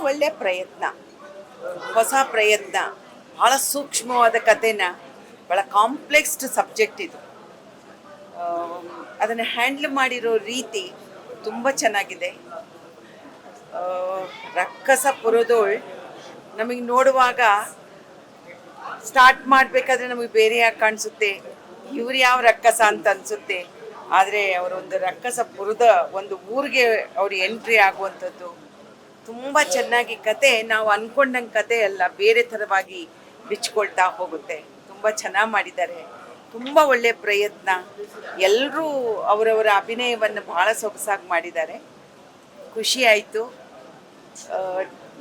ಒಳ್ಳೆಯ ಪ್ರಯತ್ನ. ಹೊಸ ಪ್ರಯತ್ನ. ಭಾಳ ಸೂಕ್ಷ್ಮವಾದ ಕಥೆನ. ಭಾಳ ಕಾಂಪ್ಲೆಕ್ಸ್ಡ್ ಸಬ್ಜೆಕ್ಟ್ ಇದು. ಅದನ್ನು ಹ್ಯಾಂಡ್ಲ್ ಮಾಡಿರೋ ರೀತಿ ತುಂಬ ಚೆನ್ನಾಗಿದೆ. ರಕ್ಕಸ ಪುರದೋಳ್ ನಮಗೆ ನೋಡುವಾಗ ಸ್ಟಾರ್ಟ್ ಮಾಡಬೇಕಾದ್ರೆ ನಮಗೆ ಬೇರೆಯಾಗಿ ಕಾಣಿಸುತ್ತೆ? ಇವ್ರು ಯಾವ ರಕ್ಕಸ ಅಂತ ಅನಿಸುತ್ತೆ. ಆದರೆ ಅವರೊಂದು ರಕ್ಕಸ ಪುರದ ಒಂದು ಊರಿಗೆ ಅವರು ಎಂಟ್ರಿ ಆಗುವಂಥದ್ದು ತುಂಬ ಚೆನ್ನಾಗಿ ಕತೆ, ನಾವು ಅಂದ್ಕೊಂಡಂಗೆ ಕತೆ ಅಲ್ಲ, ಬೇರೆ ಥರವಾಗಿ ಬಿಚ್ಕೊಳ್ತಾ ಹೋಗುತ್ತೆ. ತುಂಬ ಚೆನ್ನಾಗಿ ಮಾಡಿದ್ದಾರೆ. ತುಂಬ ಒಳ್ಳೆಯ ಪ್ರಯತ್ನ. ಎಲ್ಲರೂ ಅವರವರ ಅಭಿನಯವನ್ನು ಭಾಳ ಸೊಗಸಾಗಿ ಮಾಡಿದ್ದಾರೆ. ಖುಷಿ ಆಯಿತು.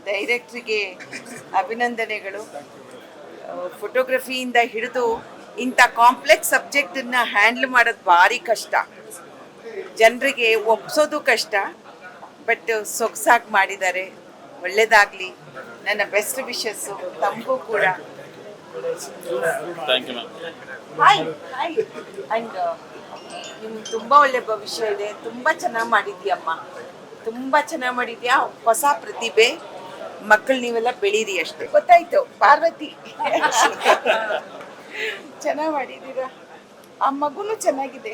ಡೈರೆಕ್ಟ್ರಿಗೆ ಅಭಿನಂದನೆಗಳು. ಫೋಟೋಗ್ರಫಿಯಿಂದ ಹಿಡಿದು ಇಂಥ ಕಾಂಪ್ಲೆಕ್ಸ್ ಸಬ್ಜೆಕ್ಟನ್ನು ಹ್ಯಾಂಡ್ಲ್ ಮಾಡೋದು ಭಾರಿ ಕಷ್ಟ. ಜನರಿಗೆ ಒಪ್ಸೋದು ಕಷ್ಟ. ಬಟ್ ಸೊಗಸಾಗಿ ಮಾಡಿದ್ದಾರೆ. ಒಳ್ಳೇದಾಗಲಿ. ನನ್ನ ಬೆಸ್ಟ್ ವಿಶಸ್ಸು. ತಮಗೂ ಕೂಡ. ಹಾಯ್ ಹಾಯ್ ಆ್ಯಂಡ್ ನಿಮ್ಗೆ ತುಂಬ ಒಳ್ಳೆ ಭವಿಷ್ಯ ಇದೆ. ತುಂಬ ಚೆನ್ನಾಗಿ ಮಾಡಿದ್ಯಮ್ಮ ತುಂಬ ಚೆನ್ನಾಗಿ ಮಾಡಿದ್ಯಾ ಹೊಸ ಪ್ರತಿಭೆ ಮಕ್ಕಳು ನೀವೆಲ್ಲ ಬೆಳೀರಿ ಅಷ್ಟೇ. ಗೊತ್ತಾಯ್ತು. ಪಾರ್ವತಿ. ಚೆನ್ನಾಗಿ ಮಾಡಿದ್ದೀರಾ. ಆ ಮಗುನು ಚೆನ್ನಾಗಿದೆ.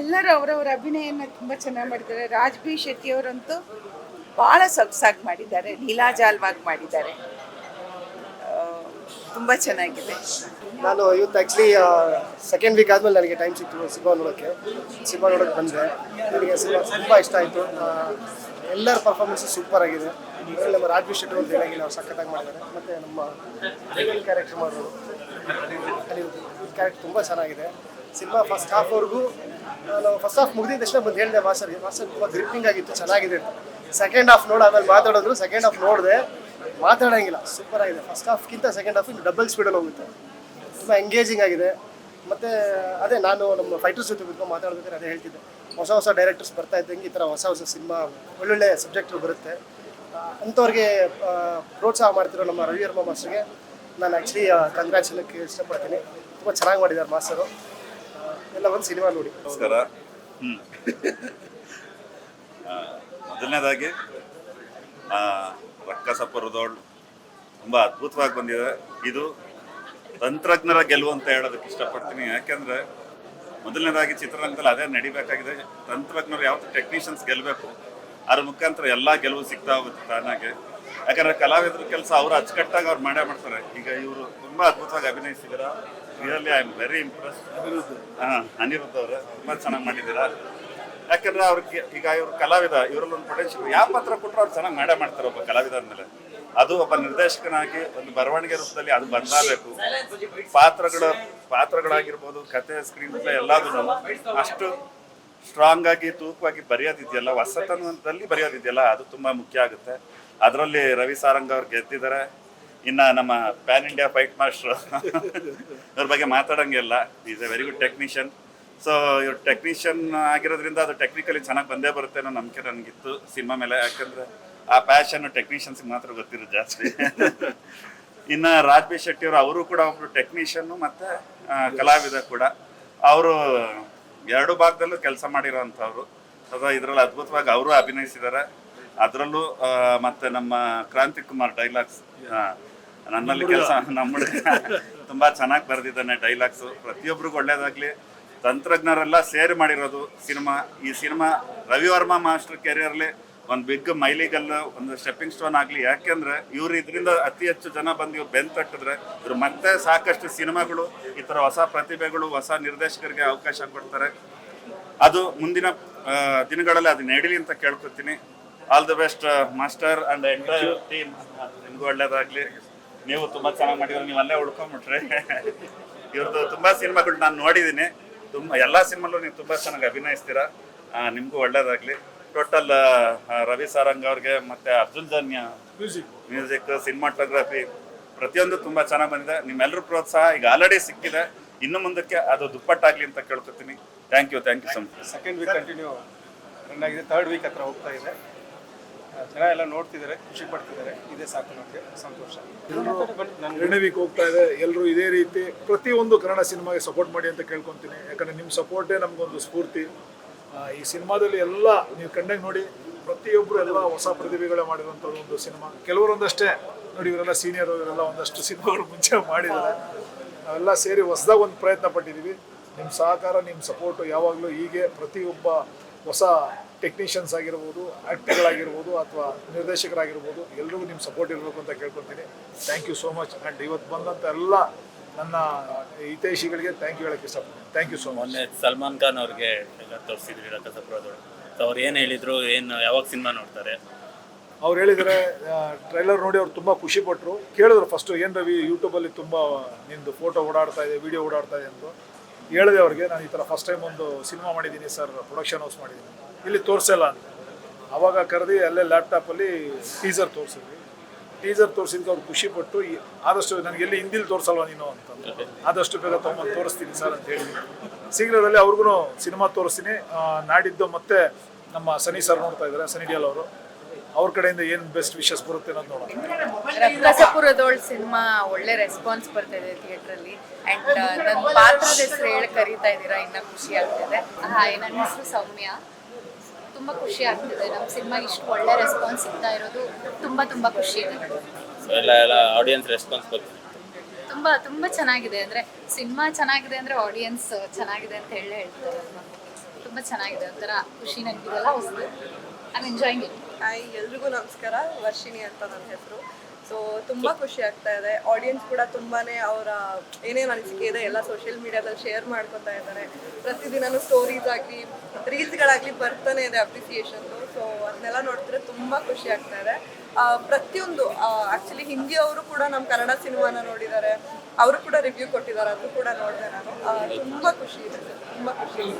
ಎಲ್ಲರೂ ಅವರವರ ಅಭಿನಯನ ತುಂಬ ಚೆನ್ನಾಗಿ ಮಾಡಿದ್ದಾರೆ. ರಾಜ್ ಬಿ ಶೆಟ್ಟಿ ಅವರಂತೂ ಭಾಳ ಸೊಗಸಾಗಿ ಮಾಡಿದ್ದಾರೆ. ನೀಲಾಜಾಲ್ವಾಗಿ ಮಾಡಿದ್ದಾರೆ. ತುಂಬ ಚೆನ್ನಾಗಿದೆ. ನಾನು ಇವತ್ತು ಆ್ಯಕ್ಚುಲಿ ಸೆಕೆಂಡ್ ವೀಕ್ ಆದಮೇಲೆ ನನಗೆ ಟೈಮ್ ಸಿಕ್ತು ಸಿನಿಮಾ ನೋಡೋಕ್ಕೆ. ಸಿನಿಮಾ ನೋಡೋಕ್ಕೆ ಬಂದೆ. ನನಗೆ ಸಿನಿಮಾ ತುಂಬ ಇಷ್ಟ ಆಯಿತು. ಎಲ್ಲರ ಪರ್ಫಾರ್ಮೆನ್ಸು ಸೂಪರ್ ಆಗಿದೆ. ಅದರಲ್ಲಿ ನಮ್ಮ ರಾಜ್ವಿ ಶೆಟ್ಟಿ ಅಂತ ಹೇಳಿ ಅವ್ರು ಸಖತ್ತಾಗಿ ಮಾಡಿದ್ದಾರೆ. ಮತ್ತು ನಮ್ಮ ಕ್ಯಾರೆಕ್ಟರ್ ಮಾಡೋರು ಕ್ಯಾರೆಕ್ಟರ್ ತುಂಬ ಚೆನ್ನಾಗಿದೆ. ಸಿನಿಮಾ ಫಸ್ಟ್ ಹಾಫ್ವರೆಗೂ ನಾನು ಫಸ್ಟ್ ಹಾಫ್ ಮುಗಿದ ತಕ್ಷಣ ಬಂದು ಹೇಳಿದೆ ಮಾಸ್ಟರ್ಗೆ ಮಾಸ್ಟರ್ ತುಂಬ ಗ್ರಿಪ್ಪಿಂಗ್ ಆಗಿತ್ತು ಚೆನ್ನಾಗಿದೆ ಸೆಕೆಂಡ್ ಹಾಫ್ ನೋಡಿ ಆಮೇಲೆ ಮಾತಾಡಿದ್ರು ಸೆಕೆಂಡ್ ಹಾಫ್ ನೋಡಿದೆ ಮಾತಾಡೋಂಗಿಲ್ಲ ಸೂಪರ್ ಆಗಿದೆ. ಫಸ್ಟ್ ಹಾಫ್ಗಿಂತ ಸೆಕೆಂಡ್ ಹಾಫ್ ಡಬಲ್ ಸ್ಪೀಡಲ್ಲಿ ಹೋಗುತ್ತೆ. ತುಂಬ ಎಂಗೇಜಿಂಗ್ ಆಗಿದೆ. ಮತ್ತು ಅದೇ ನಾನು ನಮ್ಮ ಫೈಟರ್ಸ್ ಜೊತೆ ಕುತ್ಕೊಂಡು ಮಾತಾಡ್ಬೇಕಾದ್ರೆ ಅದೇ ಹೇಳ್ತಿದ್ದೆ. ಹೊಸ ಹೊಸ ಡೈರೆಕ್ಟರ್ಸ್ ಬರ್ತಾ ಇದ್ದಂಗೆ ಈ ಥರ ಹೊಸ ಹೊಸ ಸಿನಿಮಾ ಒಳ್ಳೊಳ್ಳೆ ಸಬ್ಜೆಕ್ಟ್ಗಳು ಬರುತ್ತೆ. ಅಂಥವ್ರಿಗೆ ಪ್ರೋತ್ಸಾಹ ಮಾಡ್ತಿರೋ ನಮ್ಮ ರವಿ ವರ್ಮ ಮಾಸ್ಟರ್ಗೆ ನಾನು ಆ್ಯಕ್ಚುಲಿ ಕಂಗ್ರ್ಯಾಚುಲೇಟ್ ಇಷ್ಟಪಡ್ತೀನಿ. ತುಂಬ ಚೆನ್ನಾಗಿ ಮಾಡಿದ್ದಾರೆ ಮಾಸ್ತರು ಆ, ಎಲ್ಲ ಒಂದು ಸಿನಿಮಾ ನೋಡಿ. ನಮಸ್ಕಾರ. ಹ್ಞೂ ಮೊದಲನೇದಾಗಿ ಆ, ಸಪ್ಪರದೋಳ್ ಪುರದೋಳ್ ತುಂಬ ಅದ್ಭುತವಾಗಿ ಬಂದಿದೆ. ಇದು ತಂತ್ರಜ್ಞರ ಗೆಲುವು ಅಂತ ಹೇಳೋದಕ್ಕೆ ಇಷ್ಟಪಡ್ತೀನಿ. ಯಾಕೆಂದ್ರೆ ಮೊದಲನೇದಾಗಿ ಚಿತ್ರರಂಗದಲ್ಲಿ ಅದೇ ನಡಿಬೇಕಾಗಿದೆ. ತಂತ್ರಜ್ಞರು ಯಾವತ್ತು ಟೆಕ್ನಿಷಿಯನ್ಸ್ ಗೆಲ್ಲಬೇಕು ಅದ್ರ ಮುಖಾಂತರ ಎಲ್ಲ ಗೆಲುವು ಸಿಗ್ತಾ ಹೋಗುತ್ತೆ ತಾನಾಗೆ. ಯಾಕಂದ್ರೆ ಕಲಾವಿದ್ರ ಕೆಲಸ ಅವರು ಅಚ್ಚುಕಟ್ಟಾಗಿ ಅವ್ರು ಮಾಡೇ ಮಾಡ್ತಾರೆ. ಈಗ ಇವರು ತುಂಬಾ ಅದ್ಭುತವಾಗಿ ಅಭಿನಯಿಸಿದಾರ. Really I am very impress ಹಾಂ ಅನಿರುದ್ಧ ಅವರು ತುಂಬಾ ಚೆನ್ನಾಗಿ ಮಾಡಿದ್ದೀರಾ? ಯಾಕಂದ್ರೆ ಅವ್ರಿಗೆ ಈಗ ಇವ್ರು ಕಲಾವಿದ ಇವರಲ್ಲಿ ಒಂದು ಪೊಟೆನ್ಶಿಯಲ್ ಯಾವ ಪಾತ್ರ ಕೊಟ್ಟರು ಅವ್ರು ಚೆನ್ನಾಗಿ ಮಾಡೇ ಮಾಡ್ತಾರೆ ಒಬ್ಬ ಕಲಾವಿದ ಅಂದಮೇಲೆ. ಅದು ಒಬ್ಬ ನಿರ್ದೇಶಕನಾಗಿ ಒಂದು ಬರವಣಿಗೆ ರೂಪದಲ್ಲಿ ಅದು ಬದಲಾಗಬೇಕು ಪಾತ್ರಗಳು ಪಾತ್ರಗಳಾಗಿರ್ಬೋದು ಕತೆ ಸ್ಕ್ರೀನ್ ಪ್ಲೇ ಎಲ್ಲದೂ ಅಷ್ಟು ಸ್ಟ್ರಾಂಗ್ ಆಗಿ ತೂಕವಾಗಿ ಬರೆಯೋದಿದೆಯಲ್ಲ ಹೊಸತನದಲ್ಲಿ ಬರೆಯೋದಿದೆಯಲ್ಲ ಅದು ತುಂಬ ಮುಖ್ಯ ಆಗುತ್ತೆ. ಅದರಲ್ಲಿ ರವಿ ಸಾರಂಗ ಅವ್ರು ಗೆದ್ದಿದ್ದಾರೆ. ಇನ್ನ ನಮ್ಮ ಪ್ಯಾನ್ ಇಂಡಿಯಾ ಫೈಟ್ ಮಾಸ್ಟರ್ ಅವ್ರ ಬಗ್ಗೆ ಮಾತಾಡಂಗಿಲ್ಲ. Is a very good technician so ಇವ್ರು ಟೆಕ್ನಿಷಿಯನ್ ಆಗಿರೋದ್ರಿಂದ ಅದು ಟೆಕ್ನಿಕಲಿ ಚೆನ್ನಾಗಿ ಬಂದೇ ಬರುತ್ತೆ ಅನ್ನೋ ನಂಬಿಕೆ ನನಗಿತ್ತು ಸಿನಿಮಾ ಮೇಲೆ. ಯಾಕಂದ್ರೆ ಆ ಪ್ಯಾಷನ್ ಟೆಕ್ನಿಷಿಯನ್ಸ್ಗೆ ಮಾತ್ರ ಗೊತ್ತಿರೋದು ಜಾಸ್ತಿ. ಇನ್ನು ರಾಜ್ ಬಿ ಶೆಟ್ಟಿ ಅವರು ಅವರು ಕೂಡ ಒಬ್ರು ಟೆಕ್ನಿಷಿಯನ್ನು ಮತ್ತು ಕಲಾವಿದ ಕೂಡ. ಅವರು ಎರಡು ಭಾಗದಲ್ಲೂ ಕೆಲಸ ಮಾಡಿರೋಂಥವ್ರು. ಅಥವಾ ಇದರಲ್ಲಿ ಅದ್ಭುತವಾಗಿ ಅವರು ಅಭಿನಯಿಸಿದ್ದಾರೆ ಅದರಲ್ಲೂ ಮತ್ತೆ ನಮ್ಮ ಕ್ರಾಂತಿ ಕುಮಾರ್ ಡೈಲಾಗ್ಸ್ ನನ್ನಲ್ಲಿ ಕೆಲಸ ನಮ್ಮ ತುಂಬಾ ಚೆನ್ನಾಗಿ ಬರೆದಿದ್ದಾನೆ ಡೈಲಾಗ್ಸು. ಪ್ರತಿಯೊಬ್ಬರಿಗೂ ಒಳ್ಳೇದಾಗ್ಲಿ. ತಂತ್ರಜ್ಞರೆಲ್ಲ ಸೇರಿ ಮಾಡಿರೋದು ಸಿನಿಮಾ. ಈ ಸಿನಿಮಾ ರವಿವರ್ಮ ಮಾಸ್ಟರ್ ಕೆರಿಯರ್ಲಿ ಒಂದು ಬಿಗ್ ಮೈಲಿಗಲ್ಲು ಒಂದು ಸ್ಟೆಪ್ಪಿಂಗ್ ಸ್ಟೋನ್ ಆಗಲಿ. ಯಾಕೆಂದ್ರೆ ಇವ್ರು ಇದರಿಂದ ಅತಿ ಹೆಚ್ಚು ಜನ ಬಂದು ಇವ್ರು ಬೆನ್ ತಟ್ಟಿದ್ರೆ ಇವ್ರು ಮತ್ತೆ ಸಾಕಷ್ಟು ಸಿನಿಮಾಗಳು ಈ ಥರ ಹೊಸ ಪ್ರತಿಭೆಗಳು ಹೊಸ ನಿರ್ದೇಶಕರಿಗೆ ಅವಕಾಶ ಕೊಡ್ತಾರೆ. ಅದು ಮುಂದಿನ ದಿನಗಳಲ್ಲಿ ಅದು ನಡೀಲಿ ಅಂತ ಕೇಳ್ಕೊತೀನಿ. All the best master and entire team. ನಿಮ್ಗೂ ಒಳ್ಳೇದಾಗ್ಲಿ. ನೀವು ತುಂಬಾ ಚೆನ್ನಾಗಿ ಮಾಡಿದ್ರೆ ನೀವು ಅಲ್ಲೇ ಉಳ್ಕೊಂಬಿಟ್ರೆ. ಇವ್ರದ್ದು ತುಂಬಾ ಸಿನಿಮಾಗಳು ನಾನು ನೋಡಿದ್ದೀನಿ ತುಂಬಾ ಎಲ್ಲಾ ಸಿನಿಮಾಲು ನೀವು ತುಂಬಾ ಚೆನ್ನಾಗಿ ಅಭಿನಯಿಸ್ತೀರಾ. ನಿಮಗೂ ಒಳ್ಳೇದಾಗ್ಲಿ. ಟೋಟಲ್ ರವಿ ಸಾರಂಗ್ ಅವ್ರಿಗೆ ಮತ್ತೆ ಅರ್ಜುನ್ ಜನ್ಯ ಮ್ಯೂಸಿಕ್ ಸಿನಿಮಾಟೋಗ್ರಫಿ ಪ್ರತಿಯೊಂದು ತುಂಬಾ ಚೆನ್ನಾಗಿ ಬಂದಿದೆ. ನಿಮ್ಮೆಲ್ಲರೂ ಪ್ರೋತ್ಸಾಹ ಈಗ ಆಲ್ರೆಡಿ ಸಿಕ್ಕಿದೆ. ಇನ್ನು ಮುಂದಕ್ಕೆ ಅದು ದುಪ್ಪಟ್ಟಾಗ್ಲಿ ಅಂತ ಕೇಳ್ಕೊತೀನಿ. Thank you thank you so much second week continue run ಆಗಿದೆ. ಥರ್ಡ್ ವೀಕ್ ಹತ್ರ ಹೋಗ್ತಾ ಇದೆ. ಜನ ಎಲ್ಲ ನೋಡ್ತಿದ್ದಾರೆ ಖುಷಿ ಪಡ್ತಿದ್ದಾರೆ. ಇದೇ ಸಾಕು ನಮಗೆ ಸಂತೋಷ. ಎರಡನೇ ಹೋಗ್ತಾ ಇದೆ ಎಲ್ಲರೂ ಇದೇ ರೀತಿ ಪ್ರತಿಯೊಂದು ಕನ್ನಡ ಸಿನಿಮಾಗೆ ಸಪೋರ್ಟ್ ಮಾಡಿ ಅಂತ ಕೇಳ್ಕೊತೀನಿ. ಯಾಕಂದ್ರೆ ನಿಮ್ಮ ಸಪೋರ್ಟೇ ನಮಗೊಂದು ಸ್ಫೂರ್ತಿ. ಈ ಸಿನಿಮಾದಲ್ಲಿ ಎಲ್ಲ ನೀವು ಕಂಡಂಗೆ ನೋಡಿ ಪ್ರತಿಯೊಬ್ಬರು ಎಲ್ಲ ಹೊಸ ಪ್ರತಿಭೆಗಳೇ ಮಾಡಿರುವಂಥದ್ದು ಒಂದು ಸಿನಿಮಾ. ಕೆಲವರೊಂದಷ್ಟೇ ನೋಡಿ ಇವರೆಲ್ಲ ಸೀನಿಯರ್ ಇವರೆಲ್ಲ ಒಂದಷ್ಟು ಸಿನಿಮಾಗಳು ಮುಂಚೆ ಮಾಡಿದ್ದಾರೆ. ನಾವೆಲ್ಲ ಸೇರಿ ಹೊಸದಾಗ ಒಂದು ಪ್ರಯತ್ನ ಪಟ್ಟಿದ್ದೀವಿ ನಿಮ್ಮ ಸಹಕಾರ ನಿಮ್ಮ ಸಪೋರ್ಟು ಯಾವಾಗಲೂ ಹೀಗೆ ಪ್ರತಿಯೊಬ್ಬ ಹೊಸ ಟೆಕ್ನಿಷಿಯನ್ಸ್ ಆಗಿರ್ಬೋದು ಆ್ಯಕ್ಟರ್ಗಳಾಗಿರ್ಬೋದು ಅಥವಾ ನಿರ್ದೇಶಕರಾಗಿರ್ಬೋದು ಎಲ್ರಿಗೂ ನಿಮ್ಮ ಸಪೋರ್ಟ್ ಇರಬೇಕು ಅಂತ ಕೇಳ್ಕೊತೀನಿ thank you so much and ಇವತ್ತು ಬಂದಂಥ ಎಲ್ಲ ನನ್ನ ಹಿತೈಷಿಗಳಿಗೆ ಥ್ಯಾಂಕ್ ಯು ಹೇಳಕ್ಕೆ ಇಷ್ಟಪಡ್ತೀನಿ. ಥ್ಯಾಂಕ್ ಯು ಸೋ ಮಚ್ ಮೊನ್ನೆ ಸಲ್ಮಾನ್ ಖಾನ್ ಅವ್ರಿಗೆ ಎಲ್ಲ ತೋರಿಸಿದ್ರಿ ರಕ್ಕಸಪುರದೊಳಗೆ ಸೊ ಅವ್ರು ಏನು ಹೇಳಿದ್ರು ಏನು ಯಾವಾಗ ಸಿನಿಮಾ ನೋಡ್ತಾರೆ? ಅವ್ರು ಹೇಳಿದರೆ ಟ್ರೈಲರ್ ನೋಡಿ ಅವ್ರು ತುಂಬ ಖುಷಿ ಪಟ್ಟರು ಕೇಳಿದ್ರು ಫಸ್ಟು ಏನು ರವಿ ಯೂಟ್ಯೂಬಲ್ಲಿ ತುಂಬ ನಿಂದು ಫೋಟೋ ಓಡಾಡ್ತಾ ಇದೆ ವಿಡಿಯೋ ಓಡಾಡ್ತಾ ಇದೆ ಅಂತ. ಹೇಳಿದೆ ಅವ್ರಿಗೆ, ನಾನು ಈ ಥರ ಫಸ್ಟ್ ಟೈಮ್ ಒಂದು ಸಿನಿಮಾ ಮಾಡಿದ್ದೀನಿ ಸರ್ ಪ್ರೊಡಕ್ಷನ್ ಹೌಸ್ ಮಾಡಿದ್ದೀನಿ. ಇಲ್ಲಿ ತೋರಿಸಲ್ಲ ಅಂತ. ಆವಾಗ ಕರೆದು ಅಲ್ಲೇ ಲ್ಯಾಪ್ಟಾಪಲ್ಲಿ ಟೀಸರ್ ತೋರಿಸಿದ್ವಿ. ಟೀಸರ್ ತೋರಿಸಿದ್ಕೆ ಅವ್ರು ಖುಷಿಪಟ್ಟು ಆದಷ್ಟು ನನಗೆ ಎಲ್ಲಿ ಹಿಂದಿಲಿ ತೋರಿಸಲ್ವ ನೀನು? ಅಂತ ಆದಷ್ಟು ಬೇಗ ತೊಗೊಂಬಂದು ತೋರಿಸ್ತೀನಿ ಸರ್ ಅಂತ ಹೇಳಿ. ಶೀಘ್ರದಲ್ಲೇ ಅವ್ರಿಗೂ ಸಿನಿಮಾ ತೋರಿಸ್ತೀನಿ. ನಾಡಿದ್ದು ಮತ್ತೆ ನಮ್ಮ ಸನಿ ಸರ್ ನೋಡ್ತಾ ಇದ್ದಾರೆ ಸನಿ ಡಿಯಲ್ ಅವರು. ಅವ್ರ ಕಡೆಯಿಂದ ಏನು ಬೆಸ್ಟ್ ವಿಶಸ್ ಬರುತ್ತೆ ಅನ್ನೋದು ನೋಡೋಣ. ರಕ್ಕಸಪುರದೋಳ್ ಸಿನಿಮಾ ಒಳ್ಳೆ ರೆಸ್ಪಾನ್ಸ್ ಬರ್ತಾ ಇದೆ ಥಿಯೇಟ್ರಲ್ಲಿ ಅಂಡ್ ನನ್ನ ಪಾತ್ರದ ಹೆಸರು ಹೇಳಿ ಕರೀತಾ ಇದ್ದೀರಾ ಇನ್ನ ಖುಷಿ ಆಗ್ತಿದೆ. ಹಾಯ್ ನನ್ನ ಹೆಸರು ಸೌಮ್ಯ. ತುಂಬ ಖುಷಿ ಆಗ್ತಿದೆ. ನಮ್ಮ ಸಿನಿಮಾ ಇಷ್ಟು ಒಳ್ಳೆ ರೆಸ್ಪಾನ್ಸ್ ಸಿಗ್ತಾ ಇರೋದು ತುಂಬ ತುಂಬ ಖುಷಿ. ಇದೆ ಎಲ್ಲ ಎಲ್ಲ ಆಡಿಯನ್ಸ್ ರೆಸ್ಪಾನ್ಸ್ ಬಗ್ಗೆ ತುಂಬ ತುಂಬ ಚೆನ್ನಾಗಿದೆ. ಅಂದರೆ ಸಿನಿಮಾ ಚೆನ್ನಾಗಿದೆ ಅಂದರೆ ಆಡಿಯನ್ಸ್ ಚೆನ್ನಾಗಿದೆ ಅಂತ ಹೇಳಿ ಹೇಳ್ತಾರೆ ತುಂಬ ಚೆನ್ನಾಗಿದೆ. ಒಂಥರ ಖುಷಿ ನನಗಿದೆಲ್ಲ ಹೊಸದು ಐ ಎಂಜಾಯಿಂಗ್ ಇಟ್ ಹಾಯ್ ಎಲ್ರಿಗೂ ನಮಸ್ಕಾರ. ವರ್ಷಿಣಿ ಅಂತ ನನ್ನ ಹೆಸರು. ಸೊ ತುಂಬ ಖುಷಿ ಆಗ್ತಾ ಇದೆ. ಆಡಿಯನ್ಸ್ ಕೂಡ ತುಂಬಾನೇ ಅವರ ಏನೇನು ಅನಿಸಿಕೆ ಇದೆ ಎಲ್ಲ ಸೋಷಿಯಲ್ ಮೀಡಿಯಾದಲ್ಲಿ ಶೇರ್ ಮಾಡ್ಕೊತಾ ಇದ್ದಾರೆ. ಪ್ರತಿದಿನನೂ ಸ್ಟೋರೀಸ್ ಆಗಲಿ ರೀಲ್ಸ್ಗಳಾಗಲಿ ಬರ್ತಾನೆ ಇದೆ ಅಪ್ರಿಸಿಯೇಷನ್ದು ಸೊ ಅದನ್ನೆಲ್ಲ ನೋಡ್ತಿದ್ರೆ ತುಂಬ ಖುಷಿ ಆಗ್ತಾ ಇದೆ. ಪ್ರತಿಯೊಂದು ಆ್ಯಕ್ಚುಲಿ ಹಿಂದಿಯವರು ಕೂಡ ನಮ್ಮ ಕನ್ನಡ ಸಿನಿಮಾನ ನೋಡಿದ್ದಾರೆ. ಅವರು ಕೂಡ ರಿವ್ಯೂ ಕೊಟ್ಟಿದ್ದಾರೆ. ಅದು ಕೂಡ ನೋಡಿದೆ ನಾನು. ತುಂಬ ಖುಷಿ ಇದೆ. ತುಂಬ ಖುಷಿ.